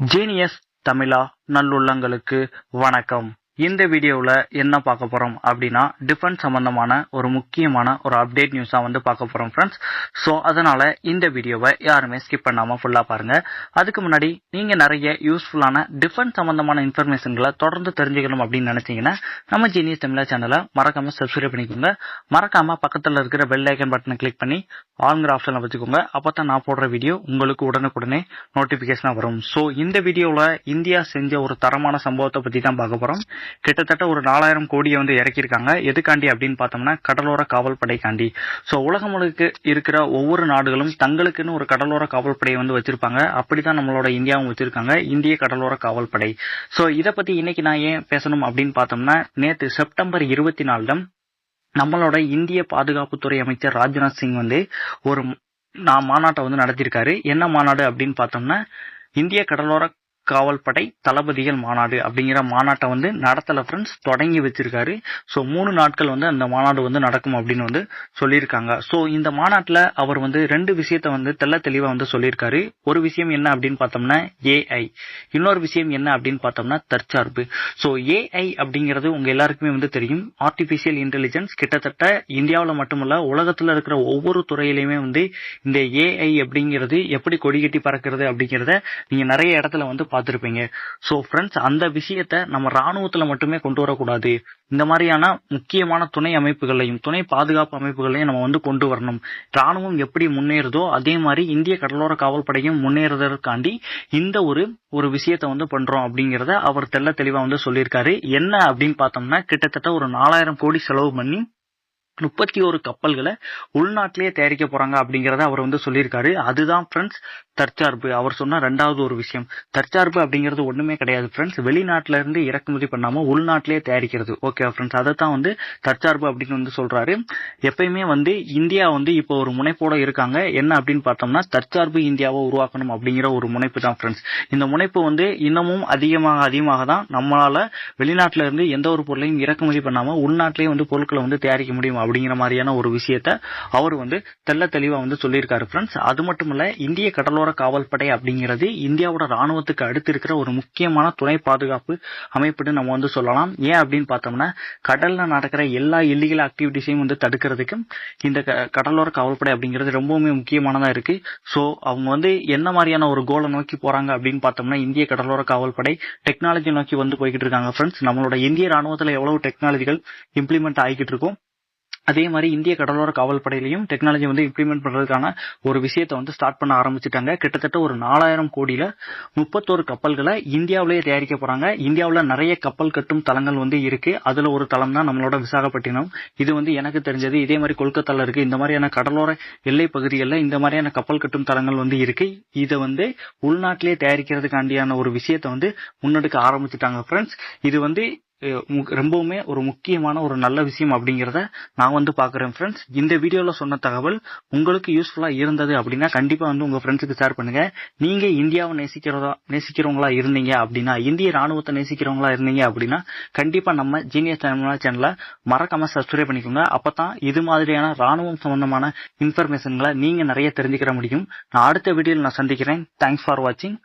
Genius தமிழா நல்லுள்ளங்களுக்கு வணக்கம். இந்த வீடியோவில் என்ன பார்க்க போகிறோம் அப்படின்னா டிஃபென்ஸ் சம்மந்தமான ஒரு முக்கியமான ஒரு அப்டேட் நியூஸாக வந்து பார்க்க போகிறோம் ஃப்ரெண்ட்ஸ் ஸோ அதனால் இந்த வீடியோவை யாருமே ஸ்கிப் பண்ணாமல் ஃபுல்லாக பாருங்கள் அதுக்கு முன்னாடி நீங்கள் நிறைய யூஸ்ஃபுல்லான டிஃபென்ஸ் சம்மந்தமான இன்ஃபர்மேஷன்களை தொடர்ந்து தெரிஞ்சுக்கணும் அப்படின்னு நினச்சிங்கன்னா நம்ம ஜீனியஸ் தமிழா சேனலை மறக்காமல் சப்ஸ்கிரைப் பண்ணிக்கோங்க. மறக்காமல் பக்கத்தில் இருக்கிற பெல் ஐக்கன் பட்டனை கிளிக் பண்ணி ஆளுங்கிற ஆப்ஷனில் வச்சுக்கோங்க. அப்போ தான் நான் போடுற வீடியோ உங்களுக்கு உடனுக்குடனே நோட்டிஃபிகேஷனாக வரும். ஸோ இந்த வீடியோவில் இந்தியா செஞ்ச ஒரு தரமான சம்பவத்தை பற்றி தான் பார்க்க போகிறோம் கிட்டத்தட்ட ஒரு நாலாயிரம் கோடியை வந்து இறக்கியிருக்காங்க. எதுக்காண்டி அப்படின்னு பார்த்தோம்னா கடலோர காவல் படைக்காண்டி ஸோ உலகம் முழுக்க இருக்கிற ஒவ்வொரு நாடுகளும் தங்களுக்குன்னு ஒரு கடலோர காவல் படையை வந்து வச்சிருப்பாங்க. அப்படிதான் நம்மளோட இந்தியாவும் வச்சிருக்காங்க. இந்திய கடலோர காவல் படை ஸோ இதை பத்தி இன்னைக்கு நான் ஏன் பேசணும் அப்படின்னு பார்த்தோம்னா நேற்று செப்டம்பர் இருபத்தி நாலிடம் நம்மளோட இந்திய பாதுகாப்புத்துறை அமைச்சர் ராஜ்நாத் சிங் வந்து ஒரு நான் மாநாட்டை வந்து நடத்தியிருக்காரு. என்ன மாநாடு அப்படின்னு பார்த்தோம்னா இந்திய கடலோர காவல் படை தளபதிகள் மாநாடு அப்படிங்கிற மாநாட்டை வந்து நடத்தல ஃப்ரெண்ட்ஸ் தொடங்கி வச்சிருக்காரு. ஸோ மூணு நாட்கள் வந்து அந்த மாநாடு வந்து நடக்கும் அப்படின்னு வந்து சொல்லியிருக்காங்க. ஸோ இந்த மாநாட்டில் அவர் வந்து ரெண்டு விஷயத்த வந்து தெள்ள தெளிவாக வந்து சொல்லியிருக்காரு. ஒரு விஷயம் என்ன அப்படின்னு பார்த்தோம்னா ஏஐ இன்னொரு விஷயம் என்ன அப்படின்னு பார்த்தோம்னா தற்சார்பு. ஸோ ஏஐ அப்படிங்கிறது உங்க எல்லாருக்குமே வந்து தெரியும். ஆர்டிபிஷியல் இன்டெலிஜென்ஸ் கிட்டத்தட்ட இந்தியாவில் மட்டுமல்ல உலகத்தில் இருக்கிற ஒவ்வொரு துறையிலையுமே வந்து இந்த ஏஐ அப்படிங்கிறது எப்படி கொடிகட்டி பறக்கிறது அப்படிங்கிறத நீங்க நிறைய இடத்துல வந்து பார்த்துருப்பீங்க. ஸோ ஃப்ரெண்ட்ஸ் அந்த விஷயத்த நம்ம ராணுவத்துல மட்டுமே கொண்டு வரக்கூடாது. இந்த மாதிரியான முக்கியமான துணை அமைப்புகளையும் துணை பாதுகாப்பு அமைப்புகளையும் நம்ம வந்து கொண்டு வரணும். ராணுவம் எப்படி முன்னேறுதோ அதே மாதிரி இந்திய கடலோர காவல்படையும் முன்னேறுவதற்காண்டி இந்த ஒரு ஒரு விஷயத்த வந்து பண்றோம் அப்படிங்கறத அவர் தெள்ள தெளிவா வந்து சொல்லியிருக்காரு. என்ன அப்படின்னு பார்த்தோம்னா கிட்டத்தட்ட ஒரு நாலாயிரம் கோடி செலவு பண்ணி முப்பத்தி ஒரு கப்பல்களை உள்நாட்டிலேயே தயாரிக்க போறாங்க அப்படிங்கறத அவர் வந்து சொல்லியிருக்காரு. அதுதான் ஃப்ரெண்ட்ஸ் தற்சார்பு. அவர் சொன்ன ரெண்டாவது ஒரு விஷயம் தற்சார்பு அப்படிங்கிறது ஒண்ணுமே கிடையாது ஃப்ரெண்ட்ஸ் வெளிநாட்டுல இருந்து இறக்குமதி பண்ணாம உள்நாட்டிலேயே தயாரிக்கிறது. ஓகே ஃப்ரெண்ட்ஸ் அதை தான் வந்து தற்சார்பு அப்படின்னு வந்து சொல்றாரு. எப்பயுமே வந்து இந்தியா வந்து இப்போ ஒரு முனைப்போட இருக்காங்க. என்ன அப்படின்னு பார்த்தோம்னா தற்சார்பு இந்தியாவை உருவாக்கணும் அப்படிங்கிற ஒரு முனைப்பு தான் ஃப்ரெண்ட்ஸ் இந்த முனைப்பு வந்து இன்னமும் அதிகமாக அதிகமாக தான் நம்மளால வெளிநாட்டில இருந்து எந்த ஒரு பொருளையும் இறக்குமதி பண்ணாம உள்நாட்டிலேயே வந்து பொருட்களை வந்து தயாரிக்க முடியும் அப்படிங்கிற மாதிரியான ஒரு விஷயத்த அவர் வந்து தெல்ல தெளிவா வந்து சொல்லியிருக்காரு ஃப்ரெண்ட்ஸ் அது மட்டும் இல்ல இந்திய கடலோர கடலோர காவல்படை அப்படிங்கிறது இந்தியாவோட ராணுவத்துக்கு அடுத்து இருக்கிற ஒரு முக்கியமான துணை பாதுகாப்பு அமைப்புன்னு நம்ம வந்து சொல்லலாம். ஏன் அப்படின்னு பார்த்தோம்னா கடல்ல நடக்கிற எல்லா இல்லீகல் ஆக்டிவிட்டிஸையும் வந்து தடுக்கிறதுக்கு இந்த க- கடலோர காவல்படை அப்படிங்கிறது ரொம்பவுமே முக்கியமானதா இருக்கு. ஸோ அவங்க வந்து என்ன மாதிரியான ஒரு கோலை நோக்கி போறாங்க அப்படின்னு பார்த்தோம்னா இந்திய கடலோர காவல்படை டெக்னாலஜி நோக்கி வந்து போய்கிட்டு இருக்காங்க ஃப்ரெண்ட்ஸ் நம்மளோட இந்திய ராணுவத்துல எவ்வளவு டெக்னாலஜிகள் இம்ப்ளிமெண்ட் ஆகிக்கிட்டு இருக்கும் அதே மாதிரி இந்திய கடலோர காவல் படையிலையும் டெக்னாலஜி வந்து இம்ப்ளிமெண்ட் பண்றதுக்கான ஒரு விஷயத்தை வந்து ஸ்டார்ட் பண்ண ஆரம்பிச்சிட்டாங்க. கிட்டத்தட்ட ஒரு நாலாயிரம் கோடியில முப்பத்தோரு கப்பல்களை இந்தியாவிலேயே தயாரிக்க போறாங்க. இந்தியாவில் நிறைய கப்பல் கட்டும் தளங்கள் வந்து இருக்கு. அதுல ஒரு தளம் தான் நம்மளோட விசாகப்பட்டினம். இது வந்து எனக்கு தெரிஞ்சது இதே மாதிரி கொல்கத்தால இருக்கு. இந்த மாதிரியான கடலோர எல்லை பகுதிகளில் இந்த மாதிரியான கப்பல் கட்டும் தளங்கள் வந்து இருக்கு. இதை வந்து உள்நாட்டிலேயே தயாரிக்கிறதுக்காண்டியான ஒரு விஷயத்தை வந்து முன்னெடுக்க ஆரம்பிச்சிட்டாங்க ஃப்ரெண்ட்ஸ் இது வந்து ரொம்பவுமே ஒரு முக்கியமான ஒரு நல்ல விஷயம் அப்படிங்கிறத நான் வந்து பாக்குறேன் ஃப்ரெண்ட்ஸ் இந்த வீடியோல சொன்ன தகவல் உங்களுக்கு யூஸ்ஃபுல்லா இருந்தது அப்படின்னா கண்டிப்பா வந்து உங்க ஃப்ரெண்ட்ஸுக்கு ஷேர் பண்ணுங்க. நீங்க இந்தியாவை நேசிக்கிறதா நேசிக்கிறவங்களா இருந்தீங்க அப்படின்னா இந்திய ராணுவத்தை நேசிக்கிறவங்களா இருந்தீங்க அப்படின்னா கண்டிப்பா நம்ம ஜீனியஸ் சேனலை மறக்காம சப்ஸ்கிரைப் பண்ணிக்கோங்க. அப்பதான் இது மாதிரியான ராணுவம் சம்பந்தமான இன்ஃபர்மேஷன்களை நீங்க நிறைய தெரிஞ்சுக்கிற முடியும். நான் அடுத்த வீடியோவில் நான் சந்திக்கிறேன். தேங்க்ஸ் ஃபார் வாட்சிங்